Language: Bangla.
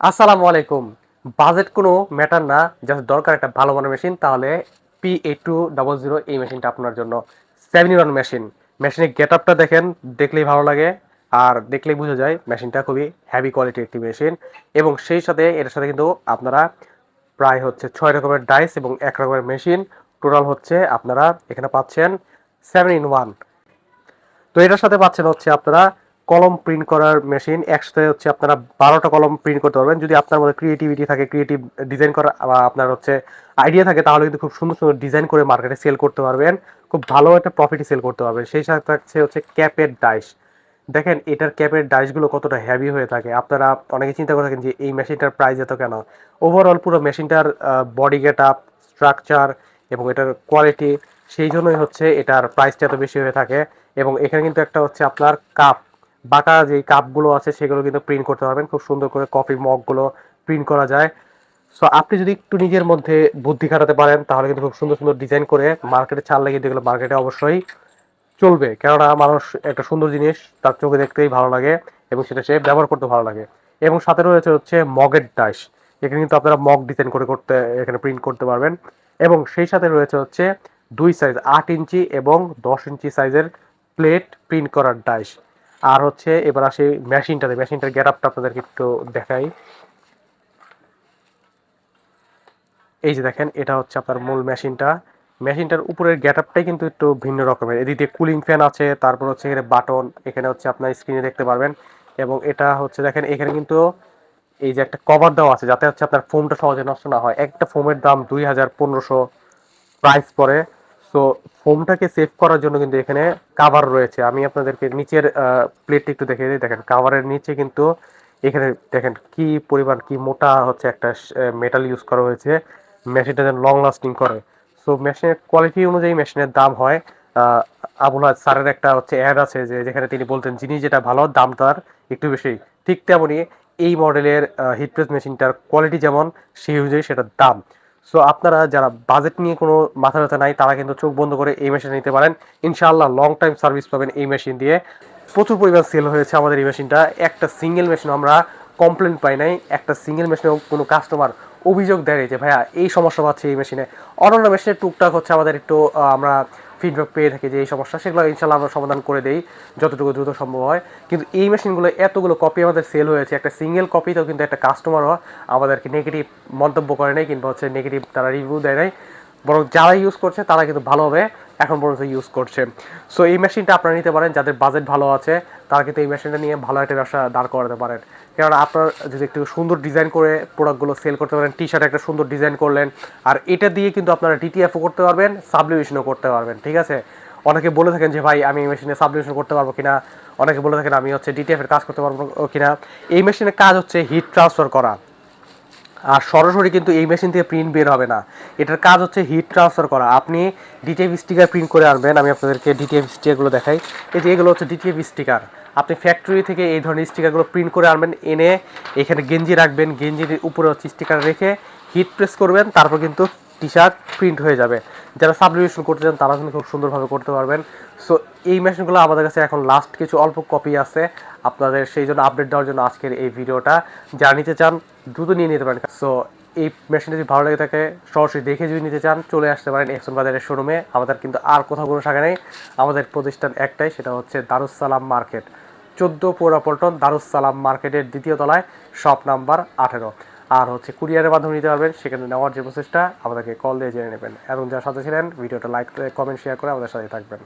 আসসালামু আলাইকুম। বাজেট কোনো ম্যাটার না, জাস্ট দরকার একটা ভালো মানের মেশিন, তাহলে P eight two double zero এই মেশিনটা আপনার জন্য। সেভেন ওয়ান মেশিন মেশিনের গেট আপটা দেখেন, দেখলেই ভালো লাগে, আর দেখলেই বোঝা যায় মেশিনটা খুবই হ্যাভি কোয়ালিটির একটি মেশিন। এবং সেই সাথে এর সাথে কিন্তু আপনারা প্রায় হচ্ছে ছয় রকমের ডাইস এবং এক রকমের মেশিন টোটাল হচ্ছে আপনারা এখানে পাচ্ছেন সেভেন ইন ওয়ান তো এটার সাথে পাচ্ছেন হচ্ছে আপনারা কলম প্রিন্ট করার মেশিন একসাথে হচ্ছে আপনারা বারোটা কলম প্রিন্ট করতে পারবেন। যদি আপনার মধ্যে ক্রিয়েটিভিটি থাকে ক্রিয়েটিভ ডিজাইন করা, বা আপনার হচ্ছে আইডিয়া থাকে, তাহলে কিন্তু খুব সুন্দর সুন্দর ডিজাইন করে মার্কেটে সেল করতে পারবেন। খুব ভালো একটা প্রফিটে সেল করতে পারবেন। সেই সাথে থাকছে হচ্ছে ক্যাপের ডাইস দেখেন, এটার ক্যাপের ডাইসগুলো কতটা হ্যাভি হয়ে থাকে। আপনারা অনেকে চিন্তা করে থাকেন যে, এই মেশিনটার প্রাইস এত কেন? ওভারঅল পুরো মেশিনটার বডি গেট আপ স্ট্রাকচার এবং এটার কোয়ালিটি সেই জন্যই হচ্ছে এটার প্রাইসটা এত বেশি হয়ে থাকে। এবং এখানে কিন্তু একটা হচ্ছে আপনার কাপ বাটা যে কাপগুলো আছে সেগুলো কিন্তু প্রিন্ট করতে পারবেন। খুব সুন্দর করে কফি মগগুলো প্রিন্ট করা যায়। সো আপনি যদি একটু নিজের মধ্যে বুদ্ধি খাটাতে পারেন, তাহলে কিন্তু খুব সুন্দর সুন্দর ডিজাইন করে মার্কেটে ছাড়লে কিন্তু এগুলো মার্কেটে অবশ্যই চলবে। কেননা মানুষ একটা সুন্দর জিনিস তার চোখে দেখতেই ভালো লাগে এবং সেটা সে ব্যবহার করতে ভালো লাগে। এবং সাথে রয়েছে হচ্ছে মগের ডাইস এখানে কিন্তু আপনারা মগ ডিজাইন করে করতে, এখানে প্রিন্ট করতে পারবেন। এবং সেই সাথে রয়েছে হচ্ছে দুই সাইজ আট ইঞ্চি এবং দশ ইঞ্চি সাইজের প্লেট প্রিন্ট করার ডাইস আর হচ্ছে এবার আসি মেশিনটাতে, মেশিনটার গেট আপটা আপনাদেরকে একটু দেখাই। এই যে দেখেন, এটা হচ্ছে আপনার মূল মেশিনটা। মেশিনটার উপরের গেট আপটাই কিন্তু একটু ভিন্ন রকমের। এদিকে কুলিং ফ্যান আছে, তারপর হচ্ছে এখানে বাটন, এখানে হচ্ছে আপনার স্ক্রিনে দেখতে পারবেন। এবং এটা হচ্ছে দেখেন, এখানে কিন্তু এই যে একটা কভার দেওয়া আছে, যাতে হচ্ছে আপনার ফোমটা সহজে নষ্ট না হয়। একটা ফোমের দাম দুই হাজার পনেরোশো প্রাইস পড়ে। সো ফোমটাকে সেভ করার জন্য কিন্তু এখানে কাভার রয়েছে। আমি আপনাদেরকে নিচের প্লেটটি একটু দেখে দিই। দেখেন কাভারের নিচে কিন্তু এখানে দেখেন কি পরিমাণ, কি মোটা হচ্ছে একটা মেটাল ইউজ করা হয়েছে। মেশিনটা যেন লং লাস্টিং করে। সো মেশিনের কোয়ালিটি অনুযায়ী মেশিনের দাম হয়। আবুল হাজ স্যারের একটা হচ্ছে অ্যাড আছে যে, যেখানে তিনি বলতেন, জিনিস যেটা ভালো, দাম তার একটু বেশি। ঠিক তেমনই এই মডেলের হিটপ্রেস মেশিনটার কোয়ালিটি যেমন, সেই অনুযায়ী সেটার দাম। সো আপনারা যারা বাজেট নিয়ে কোনো মাথা ব্যথা নাই, তারা কিন্তু চোখ বন্ধ করে এই মেশিন নিতে পারেন। ইনশাআল্লাহ লং টাইম সার্ভিস পাবেন এই মেশিন দিয়ে। প্রচুর পরিমাণ সেল হয়েছে আমাদের এই মেশিনটা একটা সিঙ্গেল মেশিন আমরা কমপ্লেন পাই নাই। একটা সিঙ্গেল মেশিনে কোনো কাস্টমার অভিযোগ দেয় যে, ভাইয়া, এই সমস্যা পাচ্ছে এই মেশিনে অন্যান্য মেশিনের টুকটাক হচ্ছে আমাদের একটু আমরা ফিডব্যাক পেয়ে থাকি যে এই সমস্যা, সেগুলো ইনশাল্লাহ আমরা সমাধান করে দেই যতটুকু দ্রুত সম্ভব হয়। কিন্তু এই মেশিনগুলো, এতগুলো কপি আমাদের সেল হয়েছে, একটা সিঙ্গেল কপিতেও কিন্তু একটা কাস্টমারও আমাদেরকে নেগেটিভ মন্তব্য করে নেই, কিংবা হচ্ছে নেগেটিভ তারা রিভিউ দেয় নাই। বরং যারা ইউজ করছে, তারা কিন্তু ভালোভাবে এখন পর্যন্ত ইউজ করছে। সো এই মেশিনটা আপনারা নিতে পারেন, যাদের বাজেট ভালো আছে, তারা কিন্তু এই মেশিনটা নিয়ে ভালো একটা ব্যবসা দাঁড় করাতে পারেন। কেননা আপনার যদি একটু সুন্দর ডিজাইন করে প্রোডাক্টগুলো সেল করতে পারেন টি শার্ট একটা সুন্দর ডিজাইন করলেন, আর এটা দিয়ে কিন্তু আপনারা ডিটিএফও করতে পারবেন সাবলিউশনও করতে পারবেন, ঠিক আছে? অনেকে বলে থাকেন যে, ভাই, আমি এই মেশিনে সাবলিউশন করতে পারব কিনা? অনেকে বলে থাকেন, আমি হচ্ছে ডিটিএফ এর কাজ করতে পারব কিনা? এই মেশিনের কাজ হচ্ছে হিট ট্রান্সফার করা। আর সরাসরি কিন্তু এই মেশিন থেকে প্রিন্ট বের হবে না। এটার কাজ হচ্ছে হিট ট্রান্সফার করা। আপনি ডিটিএফ স্টিকার প্রিন্ট করে আনবেন, আমি আপনাদেরকে ডিটিএফ স্টিকারগুলো দেখাই। এই যে এগুলো হচ্ছে ডিটিএফ স্টিকার আপনি ফ্যাক্টরি থেকে এই ধরনের স্টিকারগুলো প্রিন্ট করে আনবেন, এনে এখানে গেঞ্জি রাখবেন, গেঞ্জির উপরে হচ্ছে স্টিকার রেখে হিট প্রেস করবেন, তারপর কিন্তু টি শার্ট প্রিন্ট হয়ে যাবে। যারা সাবলিমেশন করতে চান, তারা কিন্তু খুব সুন্দরভাবে করতে পারবেন। সো এই মেশিনগুলো আমাদের কাছে এখন লাস্ট কিছু অল্প কপি আছে। আপনাদের সেই জন্য আপডেট দেওয়ার জন্য আজকের এই ভিডিওটা যারা নিতে চান, দ্রুত নিয়ে নিতে পারেন। সো এই মেশিনটা যদি ভালো লেগে থাকে, সরাসরি দেখে যদি নিতে চান, চলে আসতে পারেন এক্সন বাজারের শোরুমে আমাদের কিন্তু আর কোথাও কোনো শাখা নেই। আমাদের প্রতিষ্ঠান একটাই, সেটা হচ্ছে দারুসালাম মার্কেট। চোদ্দ পৌরা পল্টন দারুসালাম মার্কেটের দ্বিতীয় তলায় শপ নাম্বার আঠেরো। আর হচ্ছে কুরিয়ারের মাধ্যমে নিতে পারবেন, সেখানে নেওয়ার যে প্রসেসটা, আমাদেরকে কল দিয়ে জেনে নেবেন। এবং যার সাথে ছিলেন, ভিডিওটা লাইক কমেন্ট শেয়ার করে আমাদের সাথে থাকবেন।